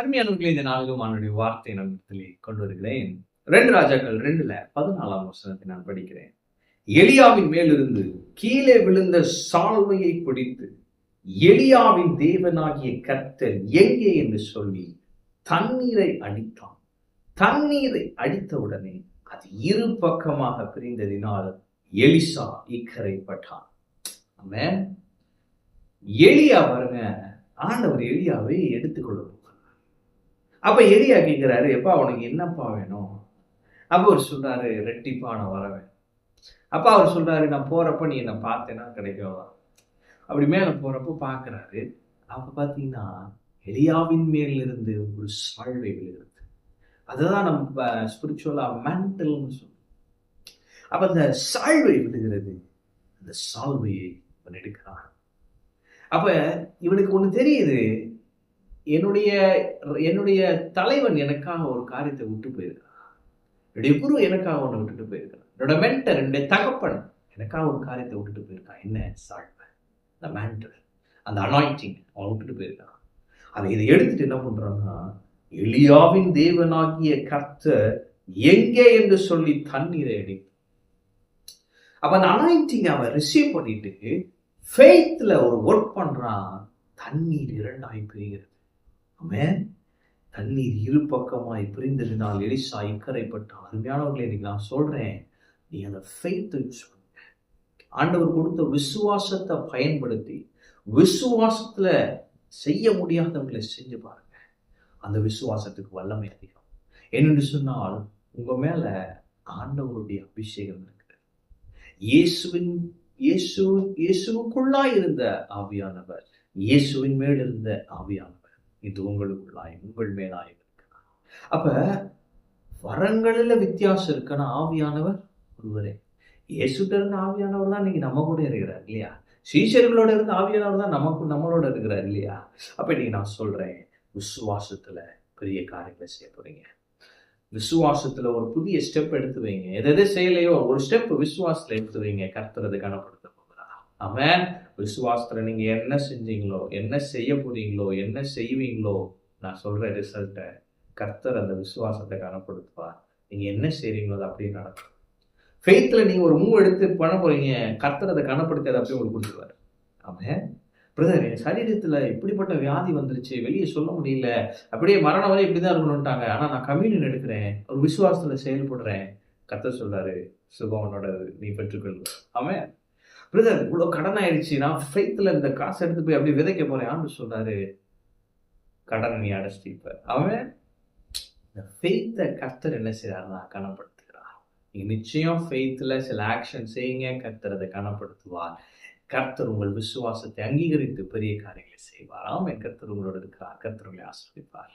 அருமையானவர்களே இந்த நான்கு அவனுடைய வார்த்தை நம்மிடத்திலே கொண்டு வருகிறேன். ரெண்டு ராஜாக்கள் ரெண்டுல பதினாலாம் வசனத்தை நான் படிக்கிறேன். எலியாவின் மேலிருந்து கீழே விழுந்த சால்வையை பிடித்து எலியாவின் தேவனாகிய கர்த்தர் எங்கே என்று சொல்லி தண்ணீரை அடித்தான். தண்ணீரை அடித்தவுடனே அது இரு பக்கமாக பிரிந்ததினால் எலிசா இக்கரைப்பட்டான். ஆமென். எலியா பாருங்க ஆண்டவர் எலியாவை எடுத்துக்கொள்ள போகிறார். அப்ப எலியா கேட்கிறாரு எப்பா உனக்கு என்னப்பா வேணும்? அப்போ அவர் சொல்றாரு ரெட்டிப்பா நான் வரவேன். அப்பா அவர் சொல்றாரு நான் போறப்ப நீ என்ன பார்த்தேன்னா கிடைக்கும் அப்படி மேலே போறப்போ பார்க்கறாரு அப்ப பார்த்தீங்கன்னா எலியாவின் மேலிருந்து ஒரு சாழ்வை விழுகிறது. அதுதான் நம்ம ஸ்பிரிச்சுவலாக மென்டல்னு சொல்லுவோம் அப்போ அந்த சாழ்வை விழுகிறது அந்த சால்வையை இவன் எடுக்கிறான். அப்போ இவனுக்கு ஒன்று தெரியுது என்னுடைய என்னுடைய தலைவன் எனக்காக ஒரு காரியத்தை விட்டு போயிருக்கிறான். என்னுடைய குரு எனக்காக ஒன்று விட்டுட்டு போயிருக்கிறான். என்னோட மென்டர் என்னுடைய தகப்பன் எனக்காக ஒரு காரியத்தை விட்டுட்டு போயிருக்கான். என்ன? சாழ்வை அந்த மேண்டர் அந்த அனாயிட்டிங் அவன் விட்டுட்டு போயிருக்கான். அதை இதை எடுத்துட்டு என்ன பண்றான்னா எலியாவின் தேவனாகிய கர்த்தர் எங்கே என்று சொல்லி தண்ணீரை அடி அப்ப அந்த அனாயிண்டிங் அவன் ரிசீவ் பண்ணிட்டு ஃபெய்த்தில் ஒரு ஒர்க் பண்றான். தண்ணீர் இரண்டாய் பிரிகிறது. அவன் தண்ணீர் இரு பக்கமாய் பிரிந்ததினால் எலிசா இக்கரைப்பட்டான் அருமையானவர்களே இன்னைக்கு நான் சொல்றேன் நீ அந்த ஃபெய்த்தை யூஸ் ஆண்டவர் கொடுத்த விசுவாசத்தை பயன்படுத்தி விசுவாசத்துல செய்ய முடியாதவங்களை செஞ்சு பாருங்க. அந்த விசுவாசத்துக்கு வல்லமை அதிகம். என்னென்று சொன்னால் உங்க மேல ஆண்டவருடைய அபிஷேகம் இருக்குது. இயேசுவின் இயேசு இயேசுவுக்குள்ளாய் இருந்த ஆவியானவர் இயேசுவின் மேல் இருந்த ஆவியானவர். இது உங்களுக்குள்ளாய் உங்கள் மேலாய் இருக்கிறார் அப்ப வரங்களில் வித்தியாசம் இருக்குன்னா ஆவியானவர் ஒருவரே. இயேசுகிட்ட இருந்த ஆவியானவர் தான் இன்னைக்கு நம்ம கூட இருக்கிறார் இல்லையா? சீஷர்களோட இருந்த ஆவியானவர் தான் நமக்கு நம்மளோட இருக்கிறார் இல்லையா? அப்ப இன்னைக்கு நான் சொல்றேன் விசுவாசத்துல பெரிய காரியங்களை செய்ய போறீங்க. விசுவாசத்துல ஒரு புதிய ஸ்டெப் எடுத்து வைங்க. எதை எது செய்யலையோ ஒரு ஸ்டெப் விசுவாசத்துல எடுத்து வைங்க. கர்த்தரது காணப்படும் அவன் விசுவாசத்தில் நீங்கள் என்ன செஞ்சீங்களோ என்ன செய்ய போறீங்களோ என்ன செய்வீங்களோ நான் சொல்கிற ரிசல்ட்டை கர்த்தர் அந்த விசுவாசத்தை கனப்படுத்துவார். நீங்கள் என்ன செய்கிறீங்களோ அது அப்படியே நடக்கும். ஃபெய்த்தில் நீங்கள் ஒரு மூவ் எடுத்து பண்ண போகிறீங்க கர்த்தர் அதை கனப்படுத்தி அதை அப்படியே உங்களுக்கு கொடுத்துருவாரு. அவன் பிரதர் என் சரீரத்தில் இப்படிப்பட்ட வியாதி வந்துருச்சு வெளியே சொல்ல முடியல. அப்படியே மரணம் வரை இப்படிதான் இருக்கணும்ட்டாங்க ஆனால் நான் கம்யூனியன் எடுக்கிறேன் ஒரு விசுவாசத்தில் செயல்படுறேன். கர்த்தர் சொல்றாரு சுகம் உன்னோட நீ பெற்றுக்கொள்வ அவன் பிரதர் இவ்வளோ கடன் ஆயிடுச்சு நான் ஃபைத்தில் இந்த காசு எடுத்து போய் அப்படியே விதைக்க போறேன். ஆண்டு சொல்றாரு கடன் நீ அடைச்சிட்டு இப்போ. அவன் இந்த ஃபெய்த்தை கர்த்தர் என்ன செய்யறாருன்னா கனப்படுத்துகிறார். நீ நிச்சயம் ஃபெய்த்தில் சில ஆக்ஷன் செய்யுங்க. கர்த்தர் அதை கனப்படுத்துவார். கர்த்தர் உங்கள் விசுவாசத்தை அங்கீகரித்து பெரிய காரியங்களை செய்வார். ஆமாம் கர்த்தர் உங்களோட இருக்கிறார். கர்த்தர் உங்களை ஆசிரியப்பார்